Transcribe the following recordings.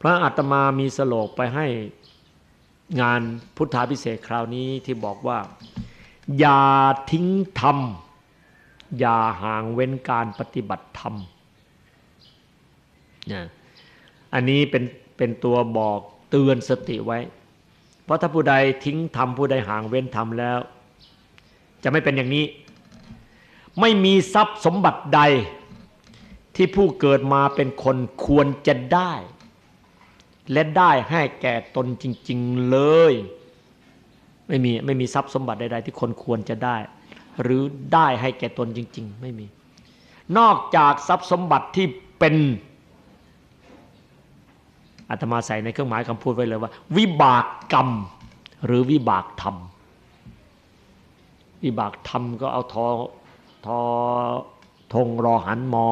พระอาตมามีสโลกไปให้งานพุทธาพิเศษคราวนี้ที่บอกว่า อย่าทิ้งธรรม อย่าห่างเว้นการปฏิบัติธรรมนะอันนี้เป็นเป็นตัวบอกเตือนสติไว้ เพราะถ้าผู้ใดทิ้งธรรมผู้ใดห่างเว้นธรรมแล้ว จะไม่เป็นอย่างนี้ ไม่มีทรัพย์สมบัติใดที่ผู้เกิดมาเป็นคนควรจะได้ และได้ให้แก่ตนจริง ๆเลย ไม่มีไม่มีทรัพย์สมบัติใดๆที่คนควรจะได้ หรือได้ให้แก่ตนจริง ๆ ไม่มี นอกจากทรัพย์สมบัติที่เป็นอาตมาใส่ในเครื่องหมายคำพูดไว้เลยว่า วิบากกรรม หรือวิบากธรรม วิบากธรรมก็เอาทอทอทงรอหันมอ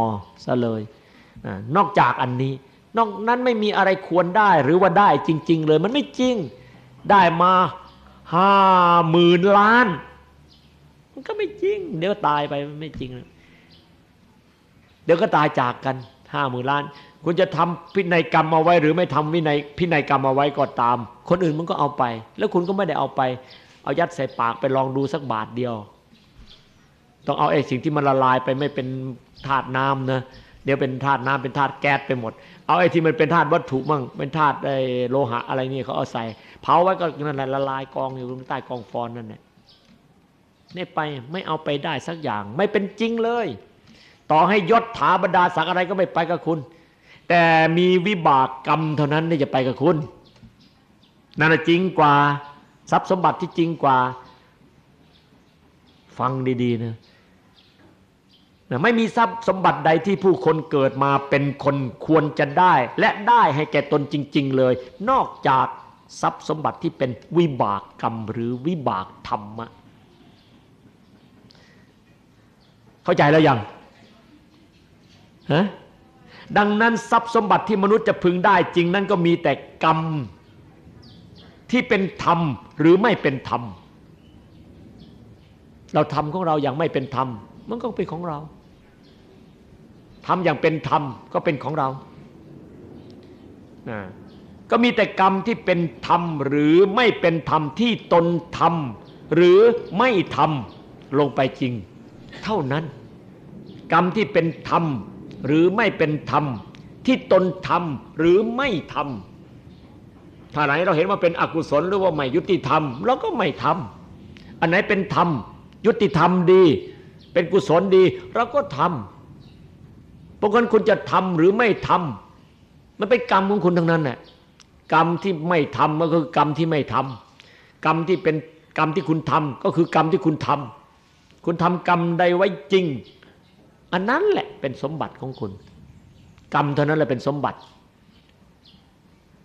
ซะเลย นอกจากอันนี้ นอกนั้นไม่มีอะไรควรได้หรือว่าได้จริง ๆ เลยมันไม่จริงได้มาห้าหมื่นล้าน มันก็ไม่จริง เดี๋ยวตายไปมันไม่จริง เดี๋ยวก็ตายจากกันห้าหมื่นล้าน คุณจะทำพินัยกรรมเอาไว้ หรือไม่ทำวินัยพินัยกรรมเอาไว้ก็ตาม คนอื่นมันก็เอาไป แล้วคุณก็ไม่ได้เอาไป เอายัดใส่ปากไปลองดูสักบาทเดียว ต้องเอาไอ้สิ่งที่มันละลายไปไม่เป็นธาตุน้ำนะ เดี๋ยวเป็นธาตุน้ำเป็นธาตุแก๊สไปหมด เอาไอ้ที่มันเป็นธาตุวัตถุมั่งเป็นธาตุไอ้โลหะอะไรนี่เขาเอาใส่ เผาไว้ก็นั่นแหละละลายกองอยู่ใต้กองฟอนนั่นแหละนี่ไปไม่เอาไปได้สักอย่างไม่เป็นจริงเลย ต่อให้ยศถาบรรดาศักดิ์อะไรก็ไม่ไปกับคุณ แต่มีวิบากกรรมเท่านั้นที่จะไปกับคุณนั่นจริงกว่าทรัพย์สมบัติที่จริงกว่า ฟังดีๆนะ ไม่มีทรัพย์สมบัติใดที่ผู้คนเกิดมาเป็นคนควรจะได้ และได้ให้แก่ตนจริง ๆ เลย นอกจากทรัพย์สมบัติที่เป็นวิบากกรรมหรือวิบากธรรมะ เข้าใจแล้วยังฮะดังนั้นทรัพย์สมบัติที่มนุษย์จะพึงได้จริงนั่นก็มีแต่กรรมที่เป็นธรรมหรือไม่เป็นธรรม เราทำของเราอย่างไม่เป็นธรรม มันก็เป็นของเรา ทำอย่างเป็นธรรมก็เป็นของเรานะก็มีแต่กรรมที่เป็นธรรมหรือไม่เป็นธรรมที่ตนทำหรือไม่ทำลงไปจริง เท่านั้น กรรมที่เป็นธรรมหรือไม่เป็นธรรมที่ตนทำหรือไม่ทำถ้าไหนเราเห็นว่าเป็นอกุศลหรือว่าไม่ยุติธรรมเราก็ไม่ทำอันไหนเป็นธรรม ยุติธรรมดี เป็นกุศลดีเราก็ทำ ราะงั้นคุณจะทำหรือไม่ทำมันเป็นกรรมของคุณทั้งนั้นแหละกรรมที่ไม่ทำก็คือกรรมที่ไม่ทำกรรมที่เป็นกรรมที่คุณทำก็คือกรรมที่คุณทำคุณทำกรรมใดไว้จริง อันนั้นแหละเป็นสมบัติของคุณ กรรมเท่านั้นแหละเป็นสมบัติ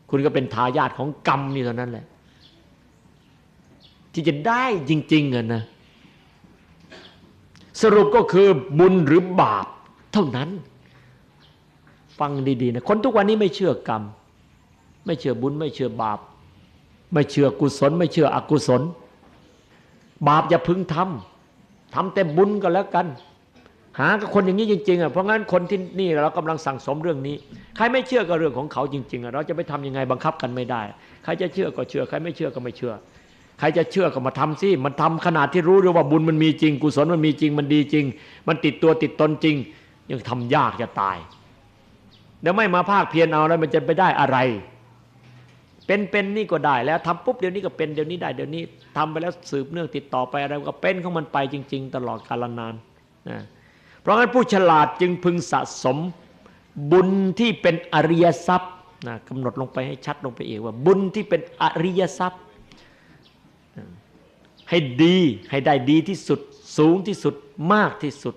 คุณก็เป็นทายาทของกรรมนี่เท่านั้นแหละ ที่จะได้จริงๆอะนะสรุปก็คือบุญหรือบาปเท่านั้น ฟังดีๆนะคนทุกวันนี้ไม่เชื่อกรรม ไม่เชื่อบุญ ไม่เชื่อบาป ไม่เชื่อกุศล ไม่เชื่ออกุศล บาปอย่าพึงทำทำแต่บุญก็แล้วกัน หากับคนอย่างนี้จริงๆอะเพราะงั้นคนที่นี่เรากำลังสั่งสมเรื่องนี้ ใครไม่เชื่อก็เรื่องของเขาจริงๆอะเราจะไปทำยังไงบังคับกันไม่ได้ ใครจะเชื่อก็เชื่อ ใครไม่เชื่อก็ไม่เชื่อ ใครจะเชื่อก็มาทำสิมันทำขนาดที่รู้ด้วยว่าบุญมันมีจริง กุศลมันมีจริงมันดีจริง มันติดตัวติดตนจริง ยังทำยากจะตาย เดี๋ยวไม่มาภาคเพียรเอาแล้วมันจะไปได้อะไร เป็นเป็นนี่ก็ได้แล้วทำปุ๊บเดี๋ยวนี้ก็เป็นเดี๋ยวนี้ได้เดี๋ยวนี้ทำไปแล้วสืบเนื่องติดต่อไปอะไรก็เป็นของมันไปจริง ๆ ตลอดกาลนานนะเพราะงั้นผู้ฉลาดจึงพึงสะสมบุญที่เป็นอริยทรัพย์นะกำหนดลงไปให้ชัดลงไปอีกว่า บุญที่เป็นอริยทรัพย์ให้ดีให้ได้ดีที่สุดสูงที่สุดมากที่สุด